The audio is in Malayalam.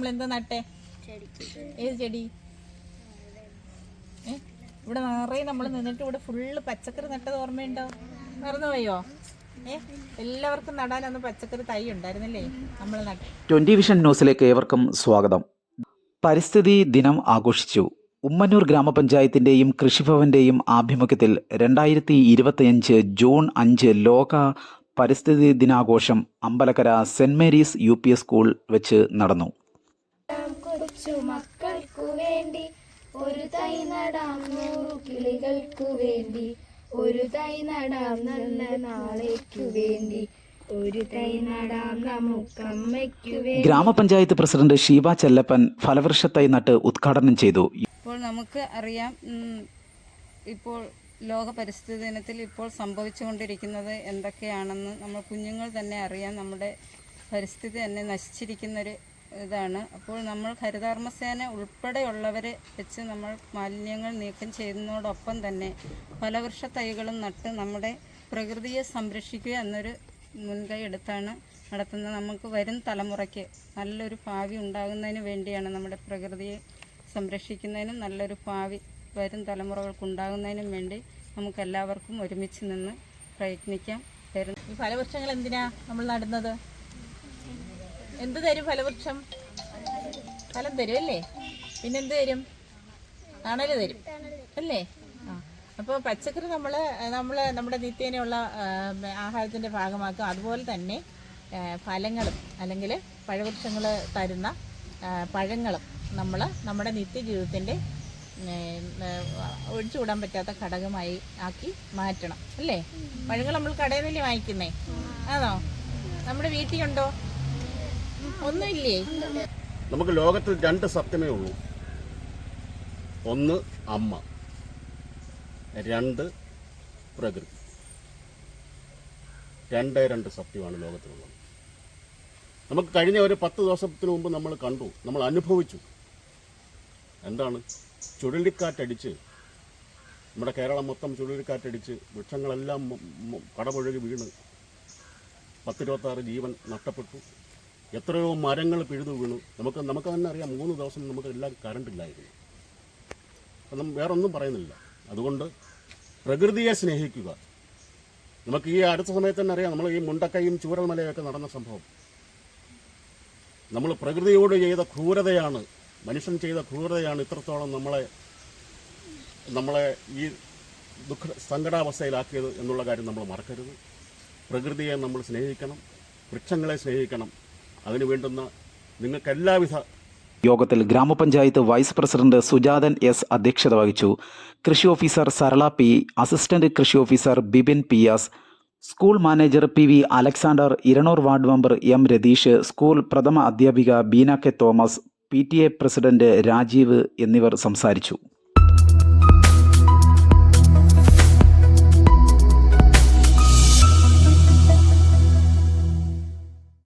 നമ്മൾ എന്താ നട്ടേ ഏത് ചെടി? ഇവിടെ നിറയെ നമ്മൾ നിന്നിട്ട് ഇവിടെ ഫുള്ള് പച്ചക്കറി നട്ടത് ഓർമ്മയുണ്ടോ? മറന്നുപോയോ ഏ? എല്ലാവർക്കും നടാൻ അന്ന് പച്ചക്കറി തൈ ഉണ്ടായിരുന്നല്ലേ? നമ്മൾ ട്വന്റി വിഷൻ ന്യൂസിലേക്ക് ഏവർക്കും സ്വാഗതം. പരിസ്ഥിതി ദിനം ആഘോഷിച്ചു. ഉമ്മന്നൂർ ഗ്രാമപഞ്ചായത്തിന്റെയും കൃഷിഭവന്റെയും ആഭിമുഖ്യത്തിൽ രണ്ടായിരത്തി ഇരുപത്തിയഞ്ച് ജൂൺ അഞ്ച് ലോക പരിസ്ഥിതി ദിനാഘോഷം Ambalakkara saint Mary's U P S school വെച്ച് നടന്നു. മക്കൾക്കു വേണ്ടി. ഒരു തൈ നടാം നൂറു കിളികൾക്കു വേണ്ടി. ഒരു തൈ നടാം നല്ല നാളേക്കു വേണ്ടി. ഒരു തൈ നടാം നമുക്കമ്മയ്ക്കു വേണ്ടി. ഗ്രാമപഞ്ചായത്ത് പ്രസിഡന്റ് ഷീബ ചെല്ലപ്പൻ ഫലവൃക്ഷത്തൈ നട്ട് ഉദ്ഘാടനം ചെയ്തു. ഇപ്പോൾ നമുക്ക് അറിയാം ഉം, ഇപ്പോൾ ലോക പരിസ്ഥിതി ദിനത്തിൽ ഇപ്പോൾ സംഭവിച്ചുകൊണ്ടിരിക്കുന്നത് എന്തൊക്കെയാണെന്ന് നമ്മൾ കുഞ്ഞുങ്ങൾ തന്നെ അറിയാം. നമ്മുടെ പരിസ്ഥിതി തന്നെ നശിച്ചിരിക്കുന്നൊരു ഇതാണ്. അപ്പോൾ നമ്മൾ ഹരിതാർമ്മസേന ഉൾപ്പെടെയുള്ളവരെ വെച്ച് നമ്മൾ മാലിന്യങ്ങൾ നീക്കം ചെയ്യുന്നതോടൊപ്പം തന്നെ ഫലവൃക്ഷ തൈകളും നട്ട് നമ്മുടെ പ്രകൃതിയെ സംരക്ഷിക്കുക എന്നൊരു മുൻകൈ എടുത്താണ് നടത്തുന്നത്. നമുക്ക് വരും തലമുറയ്ക്ക് നല്ലൊരു ഭാവി ഉണ്ടാകുന്നതിന് വേണ്ടിയാണ് നമ്മുടെ പ്രകൃതിയെ സംരക്ഷിക്കുന്നതിനും നല്ലൊരു ഭാവി വരും തലമുറകൾക്കുണ്ടാകുന്നതിനും വേണ്ടി നമുക്ക് എല്ലാവർക്കും ഒരുമിച്ച് നിന്ന് പ്രയത്നിക്കാം. ഫലവൃക്ഷങ്ങൾ എന്തിനാ നമ്മൾ നടുന്നത്? എന്ത് തരും ഫലവൃക്ഷം? ഫലം തരും അല്ലേ പിന്നെന്ത് തരും? തണൽ തരും. അല്ലേ? അപ്പോൾ പച്ചക്കറി നമ്മൾ നമ്മൾ നമ്മുടെ നിത്യേനയുള്ള ആഹാരത്തിന്റെ ഭാഗമാക്കും. അതുപോലെ തന്നെ ഫലങ്ങളും അല്ലെങ്കിൽ പഴവൃക്ഷങ്ങൾ തരുന്ന പഴങ്ങളും നമ്മൾ നമ്മുടെ നിത്യജീവിതത്തിന്റെ ഒഴിച്ചുകൂടാൻ പറ്റാത്ത ഘടകമായി ആക്കി മാറ്റണം. അല്ലേ? പഴങ്ങൾ നമ്മൾ കടയിൽ നിന്നല്ലേ വാങ്ങിക്കുന്നേ? ആണോ? നമ്മുടെ വീട്ടിലുണ്ടോ? ഒന്നുമില്ലേ? നമുക്ക് ലോകത്തിൽ രണ്ട് സത്യമേ ഉള്ളൂ. ഒന്ന് അമ്മ രണ്ട് പ്രകൃതി. രണ്ടേ രണ്ട് സത്യമാണ് ലോകത്തിലുള്ളത്. നമുക്ക് കഴിഞ്ഞ ഒരു പത്ത് ദിവസത്തിന് മുമ്പ് നമ്മൾ കണ്ടു നമ്മൾ അനുഭവിച്ചു. എന്താണ്? ചുഴലിക്കാറ്റടിച്ച് നമ്മുടെ കേരളം മൊത്തം ചുഴലിക്കാറ്റടിച്ച് വൃക്ഷങ്ങളെല്ലാം കടപുഴകി വീണ് പത്തിരുപത്താറ് ജീവൻ നഷ്ടപ്പെട്ടു. എത്രയോ മരങ്ങൾ പിഴുതു വീണു. നമുക്ക് നമുക്ക് തന്നെ അറിയാം മൂന്ന് ദിവസം നമുക്ക് എല്ലാം കറണ്ട് ഇല്ലായിരുന്നു. അപ്പം വേറെ ഒന്നും പറയുന്നില്ല. അതുകൊണ്ട് പ്രകൃതിയെ സ്നേഹിക്കുക. നമുക്ക് ഈ അടുത്ത സമയത്ത് തന്നെ അറിയാം നമ്മൾ ഈ മുണ്ടക്കയും ചൂരൽമലയൊക്കെ നടന്ന സംഭവം. നമ്മൾ പ്രകൃതിയോട് ചെയ്ത ക്രൂരതയാണ് മനുഷ്യൻ ചെയ്ത ക്രൂരതയാണ് ഇത്രത്തോളം നമ്മളെ നമ്മളെ ഈ ദുഃഖ സങ്കടാവസ്ഥയിലാക്കിയത് എന്നുള്ള കാര്യം നമ്മൾ മറക്കരുത്. പ്രകൃതിയെ നമ്മൾ സ്നേഹിക്കണം വൃക്ഷങ്ങളെ സ്നേഹിക്കണം അതിനു വേണ്ടുന്ന നിങ്ങൾക്ക് എല്ലാവിധ യോഗത്തിൽ ഗ്രാമപഞ്ചായത്ത് വൈസ് പ്രസിഡന്റ് സുജാതൻ എസ് അധ്യക്ഷത വഹിച്ചു. കൃഷി ഓഫീസർ സരള പി അസിസ്റ്റന്റ് കൃഷി officer Bibin P S school manager P V Alexander Iranur ward member M Ratheesh school പ്രഥമ അധ്യാപിക Beena K Thomas P president Rajeev എന്നിവർ സംസാരിച്ചു.